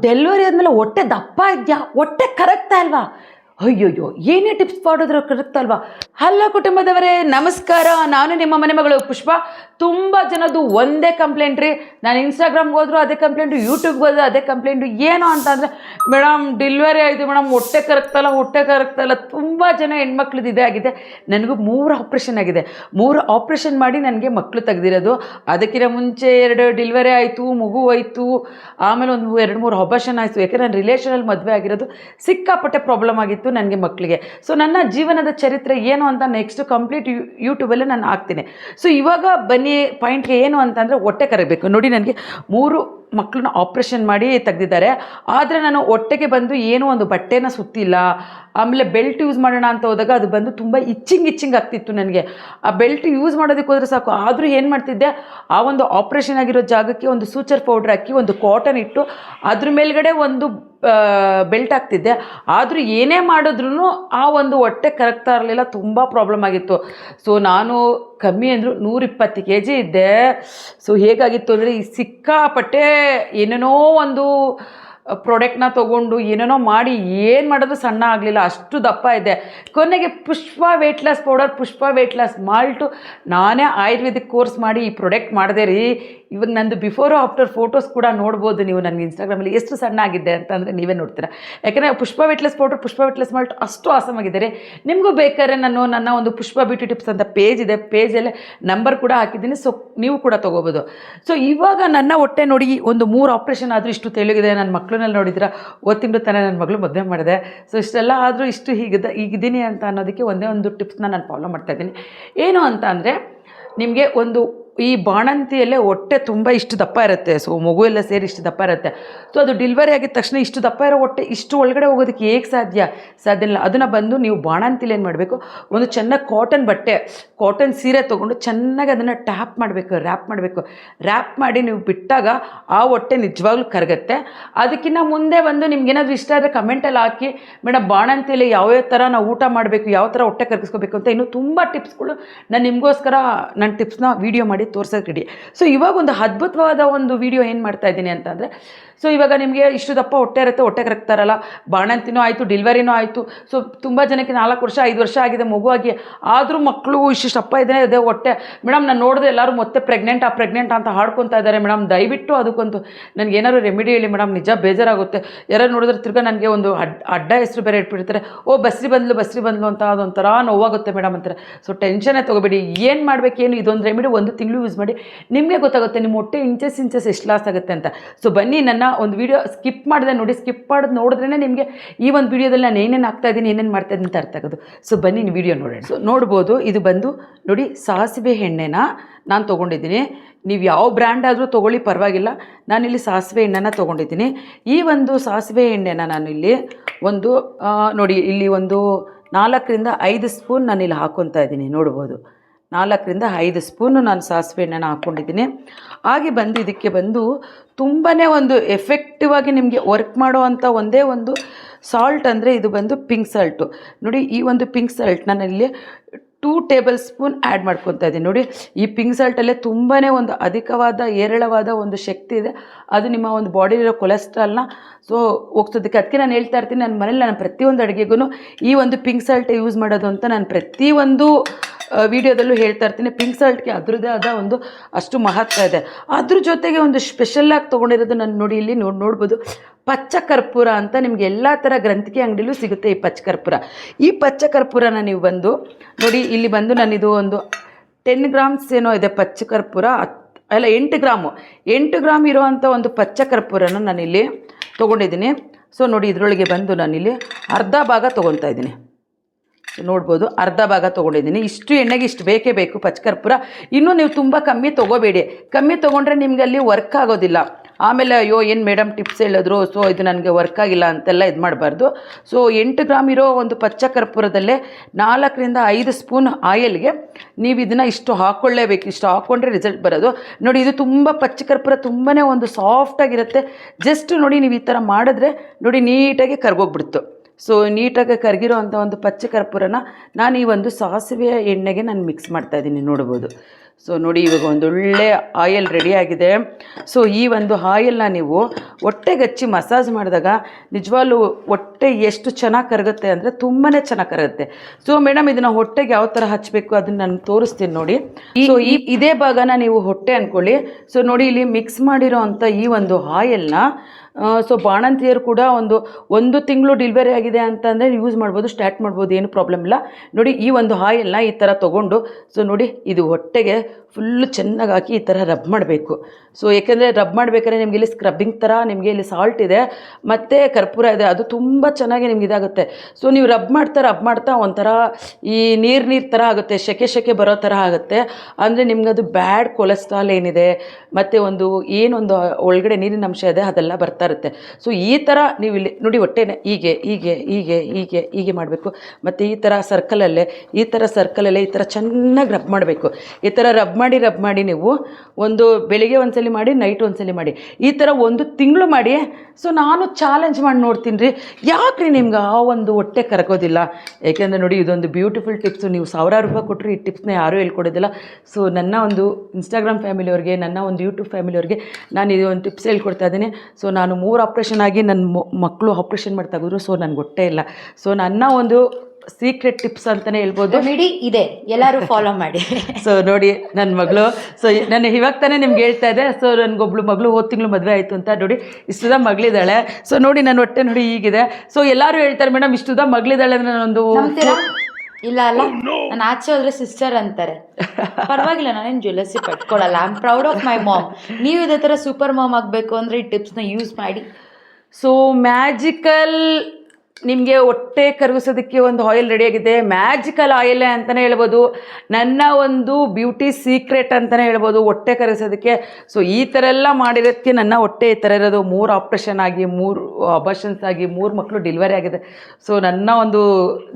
Delivery ಆದಮೇಲೆ ಹೊಟ್ಟೆ ದಪ್ಪ ಇದೆಯಾ? ಹೊಟ್ಟೆ ಕರಗ್ತಾ ಅಲ್ವಾ ಅಯ್ಯೋಯ್ಯೋ, ಏನೇ ಟಿಪ್ಸ್ ಮಾಡಿದ್ರು ಕರಗ್ತಾ ಅಲ್ವಾ ಹಲೋ ಕುಟುಂಬದವರೇ, ನಮಸ್ಕಾರ. ನಾನು ನಿಮ್ಮ ಮನೆ ಮಗಳು ಪುಷ್ಪ. ತುಂಬ ಜನದ್ದು ಒಂದೇ ಕಂಪ್ಲೇಂಟ್ ರೀ. ನಾನು ಇನ್ಸ್ಟಾಗ್ರಾಮ್ಗೆ ಹೋದ್ರು ಅದೇ ಕಂಪ್ಲೇಂಟು ಯೂಟ್ಯೂಬ್ಗೆ ಹೋದ್ರೆ ಅದೇ ಕಂಪ್ಲೇಂಟು ಏನು ಅಂತ ಅಂದರೆ ಮೇಡಮ್ ಡೆಲಿವರಿ ಆಯಿತು ಮೇಡಮ್, ಹೊಟ್ಟೆ ಕರಗ್ತಲ್ಲ ಹೊಟ್ಟೆ ಕರಗ್ತಲ್ಲ, ತುಂಬ ಜನ ಹೆಣ್ಮಕ್ಳದ್ದು ಇದೇ ಆಗಿದೆ. ನನಗೂ ಮೂರು ಆಪ್ರೇಷನ್ ಆಗಿದೆ. ಮೂರು ಆಪ್ರೇಷನ್ ಮಾಡಿ ನನಗೆ ಮಕ್ಕಳು ತೆಗೆದಿರೋದು. ಅದಕ್ಕಿಂತ ಮುಂಚೆ ಎರಡು ಡೆಲಿವರಿ ಆಯಿತು, ಮಗು ಆಯಿತು ಆಮೇಲೆ ಒಂದು ಎರಡು ಮೂರು ಆಪರೇಷನ್ ಆಯಿತು. ಯಾಕೆ ನನ್ನ ರಿಲೇಷನಲ್ಲಿ ಮದುವೆ ಆಗಿರೋದು, ಸಿಕ್ಕಾಪಟ್ಟೆ ಪ್ರಾಬ್ಲಮ್ ಆಗಿತ್ತು ನನಗೆ ಮಕ್ಕಳಿಗೆ ಸೊ ನನ್ನ ಜೀವನದ ಚರಿತ್ರೆ ಏನು ಅಂತ ನೆಕ್ಸ್ಟ್ ಕಂಪ್ಲೀಟ್ ಯೂ ಯೂಟ್ಯೂಬಲ್ಲೇ ನಾನು ಹಾಕ್ತೀನಿ. ಸೊ ಇವಾಗ ಬನ್ನಿ ಪಾಯಿಂಟ್ಗೆ ಏನು ಅಂತಂದರೆ ಹೊಟ್ಟೆ ಕರಗಬೇಕು. ನೋಡಿ ನನಗೆ ಮೂರು ಮಕ್ಕಳನ್ನ ಆಪ್ರೇಷನ್ ಮಾಡಿ ತೆಗೆದಿದ್ದಾರೆ. ಆದರೆ ನಾನು ಹೊಟ್ಟೆಗೆ ಬಂದು ಏನೂ ಒಂದು ಬಟ್ಟೆನ ಸುತ್ತಿಲ್ಲ. ಆಮೇಲೆ ಬೆಲ್ಟ್ ಯೂಸ್ ಮಾಡೋಣ ಅಂತ ಹೋದಾಗ ಅದು ಬಂದು ತುಂಬ ಇಚ್ಚಿಂಗ್ ಇಚ್ಚಿಂಗ್ ಆಗ್ತಿತ್ತು ನನಗೆ. ಆ ಬೆಲ್ಟ್ ಯೂಸ್ ಮಾಡೋದಕ್ಕೆ ಹೋದರೆ ಸಾಕು. ಆದರೂ ಏನು ಮಾಡ್ತಿದ್ದೆ? ಆ ಒಂದು ಆಪ್ರೇಷನ್ ಆಗಿರೋ ಜಾಗಕ್ಕೆ ಒಂದು ಸೂಚರ್ ಪೌಡ್ರ್ ಹಾಕಿ ಒಂದು ಕಾಟನ್ ಇಟ್ಟು ಅದ್ರ ಮೇಲ್ಗಡೆ ಒಂದು ಬೆಲ್ಟ್ ಆಗ್ತಿದ್ದೆ ಆದರೂ ಏನೇ ಮಾಡಿದ್ರೂ ಆ ಒಂದು ಹೊಟ್ಟೆ ಕರಗ್ತಾ ಇರಲಿಲ್ಲ. ತುಂಬ ಪ್ರಾಬ್ಲಮ್ ಆಗಿತ್ತು. ಸೊ ನಾನು ಕಮ್ಮಿ ಅಂದರು ನೂರಿಪ್ಪತ್ತು ಕೆ ಜಿ ಇದ್ದೆ. ಸೊ ಹೇಗಾಗಿತ್ತು ಅಂದರೆ ಈ ಸಿಕ್ಕಾಪಟ್ಟೆ ಏನೇನೋ ಒಂದು ಪ್ರಾಡಕ್ಟ್ನ ತೊಗೊಂಡು ಏನೇನೋ ಮಾಡಿ ಏನು ಮಾಡೋದು ಸಣ್ಣ ಆಗಲಿಲ್ಲ, ಅಷ್ಟು ದಪ್ಪ ಇದೆ ಕೊನೆಗೆ Pushpa weight loss powder Pushpa weight loss malt ನಾನೇ ಆಯುರ್ವೇದಿಕ್ ಕೋರ್ಸ್ ಮಾಡಿ ಈ ಪ್ರಾಡಕ್ಟ್ ಮಾಡಿದೆ ರೀ. ಇವಾಗ ನಂದು ಬಿಫೋರ್ ಆಫ್ಟರ್ ಫೋಟೋಸ್ ಕೂಡ ನೋಡ್ಬೋದು ನೀವು ನನಗೆ ಇನ್ಸ್ಟಾಗ್ರಾಮಲ್ಲಿ ಎಷ್ಟು ಸಣ್ಣ ಆಗಿದೆ ಅಂತಂದರೆ ನೀವೇ ನೋಡ್ತೀರಾ. ಯಾಕಂದರೆ ಪುಷ್ಪ ವೆಟ್ಲೆಸ್ ಪೌಡರ್ ಪುಷ್ಪ ವೆಟ್ಲೆಸ್ ಮಾಲ್ಟ್ ಅಷ್ಟು ಆಸಮಾಗಿದೆ ರೀ. ನಿಮಗೂ ಬೇಕಾದ್ರೆ ನಾನು ನನ್ನ ಒಂದು ಪುಷ್ಪ ಬ್ಯೂಟಿ ಟಿಪ್ಸ್ ಅಂತ ಪೇಜ್ ಇದೆ ಪೇಜಲ್ಲೇ ನಂಬರ್ ಕೂಡ ಹಾಕಿದ್ದೀನಿ ಸೊ ನೀವು ಕೂಡ ತೊಗೋಬೋದು. ಸೊ ಇವಾಗ ನನ್ನ ಹೊಟ್ಟೆ ನೋಡಿ ಒಂದು ಮೂರು ಆಪ್ರೇಷನ್ ಆದರೂ ಇಷ್ಟು ತೆಳುಗಿದೆ, ನನ್ನ ಮಕ್ಕಳನ್ನೆಲ್ಲ ನೋಡಿದ್ರೆ ಓದ್ ತಿಂಗಳು ತಾನೇ ನನ್ನ ಮಗಳು ಮದುವೆ ಮಾಡಿದೆ. ಸೊ ಇಷ್ಟೆಲ್ಲ ಆದರೂ ಇಷ್ಟು ಹೀಗಿದೆ ಈಗಿದ್ದೀನಿ ಅಂತ ಅನ್ನೋದಕ್ಕೆ ಒಂದೇ ಒಂದು ಟಿಪ್ಸ್ನ ನಾನು ಫಾಲೋ ಮಾಡ್ತಾಯಿದ್ದೀನಿ ಏನು ಅಂತ ಅಂದರೆ, ನಿಮಗೆ ಒಂದು ಈ ಬಾಣಂತಿಯಲ್ಲೇ ಹೊಟ್ಟೆ ತುಂಬ ಇಷ್ಟು ದಪ್ಪ ಇರುತ್ತೆ. ಸೊ ಮಗು ಎಲ್ಲ ಸೇರಿ ಇಷ್ಟು ದಪ್ಪ ಇರುತ್ತೆ. ಸೊ ಅದು ಡಿಲ್ವರಿ ಆಗಿದ ತಕ್ಷಣ ಇಷ್ಟು ದಪ್ಪ ಇರೋ ಹೊಟ್ಟೆ ಇಷ್ಟು ಒಳಗಡೆ ಹೋಗೋದಕ್ಕೆ ಹೇಗೆ ಸಾಧ್ಯ? ಸಾಧ್ಯ ಇಲ್ಲ. ಅದನ್ನು ಬಂದು ನೀವು ಬಾಣಂತಿಲಿ ಏನು ಮಾಡಬೇಕು? ಒಂದು ಚೆನ್ನಾಗಿ ಕಾಟನ್ ಬಟ್ಟೆ ಕಾಟನ್ ಸೀರೆ ತೊಗೊಂಡು ಚೆನ್ನಾಗಿ ಅದನ್ನು ಟ್ಯಾಪ್ ಮಾಡಬೇಕು ರ್ಯಾಪ್ ಮಾಡಬೇಕು. ರ್ಯಾಪ್ ಮಾಡಿ ನೀವು ಬಿಟ್ಟಾಗ ಆ ಹೊಟ್ಟೆ ನಿಜವಾಗ್ಲೂ ಕರಗುತ್ತೆ. ಅದಕ್ಕಿಂತ ಮುಂದೆ ಬಂದು ನಿಮ್ಗೇನಾದರೂ ಇಷ್ಟ ಆದರೆ ಕಮೆಂಟಲ್ಲಿ ಹಾಕಿ. ಮೇಡಮ್ ಬಾಣಂತಿಯಲ್ಲಿ ಯಾವ್ಯಾವ ಥರ ನಾವು ಊಟ ಮಾಡಬೇಕು, ಯಾವ ಥರ ಹೊಟ್ಟೆ ಕರಗಿಸ್ಕೋಬೇಕು ಅಂತ ಇನ್ನೂ ತುಂಬ ಟಿಪ್ಸ್ಗಳು ನಾನು ನಿಮಗೋಸ್ಕರ ನನ್ನ ಟಿಪ್ಸ್ನ ವೀಡಿಯೋ ಮಾಡಿ ತೋರ್ಸೋಕೆ ರೆಡಿ. ಸೊ ಇವಾಗ ಒಂದು ಅದ್ಭುತವಾದ ಒಂದು ವಿಡಿಯೋ ಏನು ಮಾಡ್ತಾ ಇದ್ದೀನಿ ಅಂತಂದರೆ ಸೊ ಇವಾಗ ನಿಮಗೆ ಇಷ್ಟು ದಪ್ಪ ಹೊಟ್ಟೆ ಇರುತ್ತೆ, ಹೊಟ್ಟೆ ಕರಗ್ತಾರಲ್ಲ, ಬಾಣಂತಿನೂ ಆಯಿತು ಡಿಲ್ವರಿನೂ ಆಯಿತು. ಸೊ ತುಂಬ ಜನಕ್ಕೆ ನಾಲ್ಕು ವರ್ಷ, ಐದು ವರ್ಷ ಆಗಿದೆ ಮಗು ಆಗಿ ಆದರೂ ಮಕ್ಕಳು ಇಷ್ಟು ದಪ್ಪ ಇದೆ ಅದೇ ಹೊಟ್ಟೆ. ಮೇಡಮ್ ನಾನು ನೋಡಿದೆ ಎಲ್ಲರೂ ಮತ್ತೆ ಪ್ರೆಗ್ನೆಂಟ್ ಆ ಪ್ರೆಗ್ನೆಂಟ್ ಅಂತ ಹಾಡ್ಕೊತಾ ಇದ್ದಾರೆ ಮೇಡಮ್ ದಯವಿಟ್ಟು ಅದಕ್ಕೊಂದು ನನಗೆ ಏನಾದ್ರು ರೆಮಿಡಿ ಹೇಳಿ ಮೇಡಮ್ ನಿಜ ಬೇಜಾರಾಗುತ್ತೆ. ಯಾರು ನೋಡಿದ್ರೆ ತಿರ್ಗಾ ನನಗೆ ಒಂದು ಅಡ್, ಅಡ್ಡ ಹೆಸರು ಬೇರೆ ಇಟ್ಬಿಡ್ತಾರೆ. ಓ, ಬಸ್ರಿ ಬಂದ್ಲು ಬಸ್ರಿ ಬಂದ್ಲು ಅಂತ ಅದೊಂಥರ ನೋವಾಗುತ್ತೆ ಮೇಡಮ್ ಅಂತಾರೆ. ಸೊ ಟೆನ್ಷನ್ನೇ ತೊಗೋಬೇಡಿ. ಏನು ಮಾಡಬೇಕೇನು ಇದೊಂದು ರೆಮಿಡಿ ಒಂದು ತಿಂಗಳು ಯೂಸ್ ಮಾಡಿ ನಿಮಗೆ ಗೊತ್ತಾಗುತ್ತೆ ನಿಮ್ಮ ಹೊಟ್ಟೆ ಇಂಚಸ್ ಇಂಚಸ್ ಎಷ್ಟು ಲಾಸ್ ಆಗುತ್ತೆ ಅಂತ. ಸೊ ಬನ್ನಿ ನನ್ನ ಒಂದು ವೀಡಿಯೋ ಸ್ಕಿಪ್ ಮಾಡಿದೆ ನೋಡಿ ಸ್ಕಿಪ್ ಮಾಡೋದು ನೋಡಿದ್ರೇ ನಿಮಗೆ ಈ ಒಂದು ವಿಡಿಯೋದಲ್ಲಿ ನಾನು ಏನೇನು ಆಗ್ತಾ ಇದ್ದೀನಿ, ಏನೇನು ಮಾಡ್ತಾ ಇದ್ದೀನಿ ಅಂತ ಅರ್ಥ ಆಗೋದು. ಸೊ ಬನ್ನಿ ನೀವು ವೀಡಿಯೋ ನೋಡೋಣ. ಸೊ ನೋಡ್ಬೋದು, ಇದು ಬಂದು ನೋಡಿ ಸಾಸಿವೆ ಎಣ್ಣೆನ ನಾನು ತೊಗೊಂಡಿದ್ದೀನಿ. ನೀವು ಯಾವ ಬ್ರ್ಯಾಂಡ್ ಆದರೂ ತೊಗೊಳ್ಳಿ, ಪರವಾಗಿಲ್ಲ. ನಾನಿಲ್ಲಿ ಸಾಸಿವೆ ಎಣ್ಣೆನ ತೊಗೊಂಡಿದ್ದೀನಿ. ಈ ಒಂದು ಸಾಸಿವೆ ಎಣ್ಣೆನ ನಾನಿಲ್ಲಿ ಒಂದು ನೋಡಿ, ಇಲ್ಲಿ ಒಂದು ನಾಲ್ಕರಿಂದ ಐದು ಸ್ಪೂನ್ ನಾನಿಲ್ಲಿ ಹಾಕ್ಕೊತಾ ಇದ್ದೀನಿ. ನೋಡ್ಬೋದು. ನಾಲ್ಕರಿಂದ ಐದು ಸ್ಪೂನು ನಾನು ಸಾಸಿವೆ ಎಣ್ಣೆನ ಹಾಕ್ಕೊಂಡಿದ್ದೀನಿ. ಹಾಗೆ ಬಂದು ಇದಕ್ಕೆ ಬಂದು ತುಂಬಾ ಒಂದು ಎಫೆಕ್ಟಿವ್ ಆಗಿ ನಿಮಗೆ ವರ್ಕ್ ಮಾಡುವಂಥ ಒಂದೇ ಒಂದು ಸಾಲ್ಟ್ ಅಂದರೆ ಇದು ಬಂದು ಪಿಂಕ್ ಸಾಲ್ಟು ನೋಡಿ ಈ ಒಂದು ಪಿಂಕ್ ಸಾಲ್ಟ್ ನಾನಲ್ಲಿ ಟೂ ಟೇಬಲ್ ಸ್ಪೂನ್ ಆ್ಯಡ್ ಮಾಡ್ಕೊತಾ ಇದ್ದೀನಿ. ನೋಡಿ, ಈ ಪಿಂಕ್ ಸಾಲ್ಟಲ್ಲೇ ತುಂಬಾ ಒಂದು ಅಧಿಕವಾದ, ಏರಳವಾದ ಒಂದು ಶಕ್ತಿ ಇದೆ. ಅದು ನಿಮ್ಮ ಒಂದು ಬಾಡಿಲಿರೋ ಕೊಲೆಸ್ಟ್ರಾಲ್ನ, ಸೊ ಹೋಗ್ತದಕ್ಕೆ ಅದಕ್ಕೆ ನಾನು ಹೇಳ್ತಾ ಇರ್ತೀನಿ, ನನ್ನ ಮನೇಲಿ ನಾನು ಪ್ರತಿಯೊಂದು ಅಡುಗೆಗೂ ಈ ಒಂದು ಪಿಂಕ್ ಸಾಲ್ಟ್ ಯೂಸ್ ಮಾಡೋದು ಅಂತ ನಾನು ಪ್ರತಿಯೊಂದು ವಿಡಿಯೋದಲ್ಲೂ ಹೇಳ್ತಾ ಇರ್ತೀನಿ. ಪಿಂಕ್ ಸಾಲ್ಟ್ಗೆ ಅದರದ್ದೇ ಆದ ಒಂದು ಅಷ್ಟು ಮಹತ್ವ ಇದೆ. ಅದ್ರ ಜೊತೆಗೆ ಒಂದು ಸ್ಪೆಷಲ್ಲಾಗಿ ತೊಗೊಂಡಿರೋದು ನಾನು ನೋಡಿ, ಇಲ್ಲಿ ನೋಡಿ, ನೋಡ್ಬೋದು. ಪಚ್ಚ ಕರ್ಪೂರ ಅಂತ ನಿಮಗೆ ಎಲ್ಲ ಥರ ಗ್ರಂಥಿಕೆ ಅಂಗಡಿಲೂ ಸಿಗುತ್ತೆ ಈ ಪಚ್ಚ ಕರ್ಪೂರ ಈ ಪಚ್ಚ ಕರ್ಪೂರನ ನೀವು ಬಂದು ನೋಡಿ, ಇಲ್ಲಿ ಬಂದು ನಾನಿದು ಒಂದು ಟೆನ್ ಗ್ರಾಮ್ಸ್ ಏನೋ ಇದೆ ಪಚ್ಚ ಕರ್ಪೂರ ಅಲ್ಲ, ಎಂಟು ಗ್ರಾಮು ಎಂಟು ಗ್ರಾಮ್ ಇರುವಂಥ ಒಂದು ಪಚ್ಚ ಕರ್ಪೂರನ ನಾನಿಲ್ಲಿ ತೊಗೊಂಡಿದ್ದೀನಿ. ಸೊ ನೋಡಿ, ಇದರೊಳಗೆ ಬಂದು ನಾನಿಲ್ಲಿ ಅರ್ಧ ಭಾಗ ತೊಗೊತಾ ಇದ್ದೀನಿ. ನೋಡ್ಬೋದು, ಅರ್ಧ ಭಾಗ ತೊಗೊಂಡಿದ್ದೀನಿ. ಇಷ್ಟು ಎಣ್ಣೆಗೆ ಇಷ್ಟು ಬೇಕೇ ಬೇಕು ಪಚ್ಚಕರ್ಪೂರ. ಇನ್ನೂ ನೀವು ತುಂಬ ಕಮ್ಮಿ ತೊಗೋಬೇಡಿ. ಕಮ್ಮಿ ತೊಗೊಂಡ್ರೆ ನಿಮಗೆ ಅಲ್ಲಿ ವರ್ಕ್ ಆಗೋದಿಲ್ಲ. ಆಮೇಲೆ ಅಯ್ಯೋ, ಏನು ಮೇಡಮ್ ಟಿಪ್ಸ್ ಹೇಳಿದ್ರು? ಸೊ ಇದು ನನಗೆ ವರ್ಕ್ ಆಗಿಲ್ಲ ಅಂತೆಲ್ಲ ಇದು ಮಾಡಬಾರ್ದು. ಸೊ ಎಂಟು ಗ್ರಾಮ್ ಇರೋ ಒಂದು ಪಚ್ಚ ಕರ್ಪೂರದಲ್ಲೇ ನಾಲ್ಕರಿಂದ ಐದು ಸ್ಪೂನ್ ಆಯಿಲ್ಗೆ ನೀವು ಇದನ್ನು ಇಷ್ಟು ಹಾಕ್ಕೊಳ್ಳೇಬೇಕು ಇಷ್ಟು ಹಾಕ್ಕೊಂಡ್ರೆ ರಿಸಲ್ಟ್ ಬರೋದು. ನೋಡಿ, ಇದು ತುಂಬ ಪಚ್ಚ ಕರ್ಪೂರ ತುಂಬಾ ಒಂದು ಸಾಫ್ಟಾಗಿರುತ್ತೆ ಜಸ್ಟ್ ನೋಡಿ ನೀವು ಈ ಥರ ಮಾಡಿದ್ರೆ ನೋಡಿ ನೀಟಾಗಿ ಕರ್ಗೋಗ್ಬಿಡ್ತು. ಸೊ ನೀಟಾಗಿ ಕರಗಿರೋ ಒಂದು ಪಚ್ಚ ಕರ್ಪೂರನ ನಾನು ಈ ಒಂದು ಸಾಸಿವೆಯ ಎಣ್ಣೆಗೆ ನಾನು ಮಿಕ್ಸ್ ಮಾಡ್ತಾ ಇದ್ದೀನಿ ನೋಡ್ಬೋದು. ಸೊ ನೋಡಿ, ಇವಾಗ ಒಂದೊಳ್ಳೆ ಆಯಿಲ್ ರೆಡಿಯಾಗಿದೆ ಸೊ ಈ ಒಂದು ಆಯಿಲ್ನ ನೀವು ಹೊಟ್ಟೆಗಚ್ಚಿ ಮಸಾಜ್ ಮಾಡಿದಾಗ ನಿಜವಾಗ್ಲೂ ಹೊಟ್ಟೆ ಎಷ್ಟು ಚೆನ್ನಾಗಿ ಕರಗುತ್ತೆ ಅಂದರೆ ತುಂಬಾ ಚೆನ್ನಾಗಿ ಕರಗುತ್ತೆ. ಸೊ ಮೇಡಮ್ ಇದನ್ನು ಹೊಟ್ಟೆಗೆ ಯಾವ ಥರ ಹಚ್ಚಬೇಕು ಅದನ್ನು ನಾನು ತೋರಿಸ್ತೀನಿ ನೋಡಿ. ಸೊ ಈ ಇದೇ ಭಾಗನ ನೀವು ಹೊಟ್ಟೆ ಅಂದ್ಕೊಳ್ಳಿ ಸೊ ನೋಡಿ, ಇಲ್ಲಿ ಮಿಕ್ಸ್ ಮಾಡಿರೋ ಈ ಒಂದು ಆಯಿಲ್ನ ಸೊ ಬಾಣಂತಿಯರು ಕೂಡ ಒಂದು ಒಂದು ತಿಂಗಳು ಡಿಲಿವರಿ ಆಗಿದೆ ಅಂತಂದರೆ ಯೂಸ್ ಮಾಡ್ಬೋದು ಸ್ಟಾರ್ಟ್ ಮಾಡ್ಬೋದು, ಏನು ಪ್ರಾಬ್ಲಮ್ ಇಲ್ಲ. ನೋಡಿ, ಈ ಒಂದು ಆಯಿಲ್ನ ಈ ಥರ ತೊಗೊಂಡು ಸೊ ನೋಡಿ, ಇದು ಹೊಟ್ಟೆಗೆ ಫುಲ್ಲು ಚೆನ್ನಾಗಿ ಹಾಕಿ ಈ ಥರ ರಬ್ ಮಾಡಬೇಕು. ಸೊ ಏಕೆಂದರೆ ರಬ್ ಮಾಡಬೇಕಾದ್ರೆ ನಿಮಗೆ ಇಲ್ಲಿ ಸ್ಕ್ರಬ್ಬಿಂಗ್ ಥರ ನಿಮಗೆ ಇಲ್ಲಿ ಸಾಲ್ಟ್ ಇದೆ, ಮತ್ತು ಕರ್ಪೂರ ಇದೆ, ಅದು ತುಂಬ ಚೆನ್ನಾಗಿ ನಿಮ್ಗೆ ಇದಾಗುತ್ತೆ. ಸೊ ನೀವು ರಬ್ ಮಾಡ್ತಾ ರಬ್ ಮಾಡ್ತಾ ಒಂಥರ ಈ ನೀರು ನೀರು ಥರ ಆಗುತ್ತೆ, ಶೆಕೆ ಶೆಕೆ ಬರೋ ಥರ ಆಗುತ್ತೆ. ಅಂದರೆ ನಿಮ್ಗೆ ಅದು ಬ್ಯಾಡ್ ಕೊಲೆಸ್ಟ್ರಾಲ್ ಏನಿದೆ, ಮತ್ತು ಒಂದು, ಏನೊಂದು ಒಳಗಡೆ ನೀರಿನ ಅಂಶ ಇದೆ, ಅದೆಲ್ಲ ಬರ್ತಾ ಇರುತ್ತೆ ಸೊ ಈ ಥರ ನೀವು ಇಲ್ಲಿ ನೋಡಿ ಹೊಟ್ಟೆನೆ ಹೀಗೆ ಹೀಗೆ ಹೀಗೆ ಹೀಗೆ ಹೀಗೆ ಮಾಡಬೇಕು. ಮತ್ತು ಈ ಥರ ಸರ್ಕಲಲ್ಲೇ ಈ ಥರ ಸರ್ಕಲಲ್ಲೇ ಈ ಥರ ಚೆನ್ನಾಗಿ ರಬ್ ಮಾಡಬೇಕು. ಈ ಥರ ರಬ್ ಮಾಡಿ ರಬ್ ಮಾಡಿ ನೀವು ಒಂದು ಬೆಳಿಗ್ಗೆ ಒಂದ್ಸಲಿ ಮಾಡಿ ನೈಟ್ ಒಂದ್ಸಲಿ ಮಾಡಿ. ಈ ಥರ ಒಂದು ತಿಂಗಳು ಮಾಡಿ ಸೊ ನಾನು ಚಾಲೆಂಜ್ ಮಾಡಿ ನೋಡ್ತೀನಿ ರೀ. ಯಾಕ್ರಿ ನಿಮ್ಗೆ ಆ ಒಂದು ಹೊಟ್ಟೆ ಕರಗೋದಿಲ್ಲ? ಏಕೆಂದರೆ ನೋಡಿ ಇದೊಂದು ಬ್ಯೂಟಿಫುಲ್ ಟಿಪ್ಸು ನೀವು ಸಾವಿರಾರು ರೂಪಾಯಿ ಕೊಟ್ಟರು ಈ ಟಿಪ್ಸ್ನ ಯಾರೂ ಹೇಳ್ಕೊಡೋದಿಲ್ಲ. ಸೊ ನನ್ನ ಒಂದು ಇನ್ಸ್ಟಾಗ್ರಾಮ್ ಫ್ಯಾಮಿಲಿಯವ್ರಿಗೆ ನನ್ನ ಒಂದು ಯೂಟ್ಯೂಬ್ ಫ್ಯಾಮಿಲಿಯವ್ರಿಗೆ ನಾನು ಇದೊಂದು ಟಿಪ್ಸ್ ಹೇಳ್ಕೊಡ್ತಾ ಇದ್ದೀನಿ. ಸೊ ನಾನು ಮೂರು ಆಪ್ರೇಷನ್ ಆಗಿ ನನ್ನ ಮಕ್ಕಳು ಆಪ್ರೇಷನ್ ಮಾಡ್ತಾಗಿದ್ರು ಸೊ ನನಗೆ ಗೊತ್ತೇ ಇಲ್ಲ. ಸೊ ನನ್ನ ಒಂದು ಸೀಕ್ರೆಟ್ ಟಿಪ್ಸ್ ಅಂತಲೇ ಹೇಳ್ಬೋದು. ಮಿಡಿ ಇದೆ. ಎಲ್ಲರೂ ಫಾಲೋ ಮಾಡಿ. ಸೊ ನೋಡಿ ನನ್ನ ಮಗಳು ಸೊ ನಾನು ಇವಾಗ ತಾನೇ ನಿಮ್ಗೆ ಹೇಳ್ತಾ ಇದ್ದೆ ಸೊ ನನಗೊಬ್ಳು ಮಗಳು ಹೋದ ತಿಂಗಳು ಮದುವೆ ಆಯಿತು ಅಂತ ನೋಡಿ ಇಷ್ಟುದ ಮಗಳಿದ್ದಾಳೆ. ಸೊ ನೋಡಿ ನನ್ನ ಹೊಟ್ಟೆ ನೋಡಿ ಹೀಗಿದೆ. ಸೊ ಎಲ್ಲರೂ ಹೇಳ್ತಾರೆ ಮೇಡಮ್ ಇಷ್ಟುದ ಮಗಳಿದ್ದಾಳೆ ಅಂದರೆ ನಾನೊಂದು ನಂಬ್ತೀರಾ ಇಲ್ಲ ಅಲ್ಲ? ನಾನು ಆಚೆ ಹೋದ್ರೆ ಸಿಸ್ಟರ್ ಅಂತಾರೆ. ಪರವಾಗಿಲ್ಲ ನಾನೇನು jewellery ಪಟ್ಕೊಳ್ಳಲ್ಲ I am proud of my mom ನೀವು ಇದೇ ಥರ ಸೂಪರ್ ಮಾಮ್ ಆಗಬೇಕು ಅಂದರೆ ಈ ಟಿಪ್ಸ್ನ ಯೂಸ್ ಮಾಡಿ. ಸೊ ಮ್ಯಾಜಿಕಲ್ ನಿಮಗೆ ಹೊಟ್ಟೆ ಕರಗಿಸೋದಕ್ಕೆ ಒಂದು ಆಯಿಲ್ ರೆಡಿಯಾಗಿದೆ ಮ್ಯಾಜಿಕಲ್ ಆಯಿಲೇ ಅಂತಲೇ ಹೇಳ್ಬೋದು. ನನ್ನ ಒಂದು ಬ್ಯೂಟಿ ಸೀಕ್ರೆಟ್ ಅಂತಲೇ ಹೇಳ್ಬೋದು ಹೊಟ್ಟೆ ಕರಗಿಸೋದಕ್ಕೆ. ಸೊ ಈ ಥರ ಎಲ್ಲ ಮಾಡಿರೋದಕ್ಕೆ ನನ್ನ ಹೊಟ್ಟೆ ಈ ಥರ ಇರೋದು. ಮೂರು ಆಪ್ರೇಷನ್ ಆಗಿ, ಮೂರು ಅಬರ್ಷನ್ಸ್ ಆಗಿ, ಮೂರು ಮಕ್ಕಳು ಡೆಲಿವರಿ ಆಗಿದೆ. ಸೊ ನನ್ನ ಒಂದು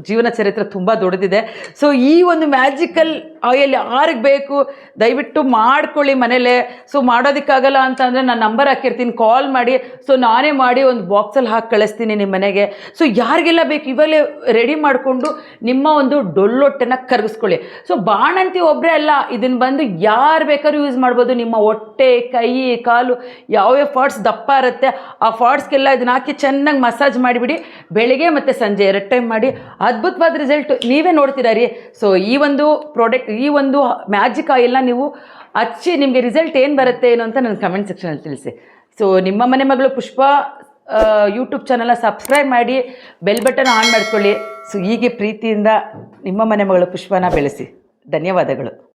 ಜೀವನ ಚರಿತ್ರೆ ತುಂಬ ದೊಡ್ಡದಿದೆ. ಸೊ ಈ ಒಂದು ಮ್ಯಾಜಿಕಲ್ ಆಯಿಲ್ ಯಾರಿಗೆ ಬೇಕು? ದಯವಿಟ್ಟು ಮಾಡ್ಕೊಳ್ಳಿ ಮನೇಲೆ. ಸೊ ಮಾಡೋದಕ್ಕಾಗಲ್ಲ ಅಂತಂದರೆ ನಾನು ನಂಬರ್ ಹಾಕಿರ್ತೀನಿ. ಕಾಲ್ ಮಾಡಿ. ಸೊ ನಾನೇ ಮಾಡಿ ಒಂದು ಬಾಕ್ಸಲ್ಲಿ ಹಾಕಿ ಕಳಿಸ್ತೀನಿ ನಿಮ್ಮ ಮನೆಗೆ. ಸೊ ಯಾರಿಗೆಲ್ಲ ಬೇಕು ಇವಾಗಲೇ ರೆಡಿ ಮಾಡಿಕೊಂಡು ನಿಮ್ಮ ಒಂದು ಡೊಳ್ಳೊಟ್ಟೆನ ಕರಗಿಸ್ಕೊಳ್ಳಿ. ಸೊ ಬಾಣಂತಿ ಒಬ್ಬರೇ ಅಲ್ಲ ಇದನ್ನು ಬಂದು ಯಾರು ಬೇಕಾದ್ರೂ ಯೂಸ್ ಮಾಡ್ಬೋದು. ನಿಮ್ಮ ಹೊಟ್ಟೆ, ಕೈ, ಕಾಲು ಯಾವ್ಯಾವ ಫಾಟ್ಸ್ ದಪ್ಪ ಇರುತ್ತೆ, ಆ ಫಾಟ್ಸ್ಗೆಲ್ಲ ಇದನ್ನ ಹಾಕಿ ಚೆನ್ನಾಗಿ ಮಸಾಜ್ ಮಾಡಿಬಿಡಿ. ಬೆಳಿಗ್ಗೆ ಮತ್ತು ಸಂಜೆ ಎರಡು ಟೈಮ್ ಮಾಡಿ. ಅದ್ಭುತವಾದ ರಿಸಲ್ಟ್ ನೀವೇ ನೋಡ್ತೀರಾ ರೀ? ಸೊ ಈ ಒಂದು ಪ್ರಾಡಕ್ಟ್ ಈ ಒಂದು ಮ್ಯಾಜಿಕ್ ಆಯಿಲ್ನ ನೀವು ಹಚ್ಚಿ ನಿಮಗೆ ರಿಸಲ್ಟ್ ಏನು ಬರುತ್ತೆ ಏನು ಅಂತ ನನ್ನ ಕಮೆಂಟ್ ಸೆಕ್ಷನಲ್ಲಿ ತಿಳಿಸಿ. ಸೊ ನಿಮ್ಮ ಮನೆ ಮಗಳು ಪುಷ್ಪ ಯೂಟ್ಯೂಬ್ ಚಾನಲ್ನ ಸಬ್ಸ್ಕ್ರೈಬ್ ಮಾಡಿ ಬೆಲ್ ಬಟನ್ ಆನ್ ಮಾಡ್ಕೊಳ್ಳಿ. ಸೊ ಹೀಗೆ ಪ್ರೀತಿಯಿಂದ ನಿಮ್ಮ ಮನೆ ಮಗಳು ಪುಷ್ಪನ ಬೆಳೆಸಿ. ಧನ್ಯವಾದಗಳು.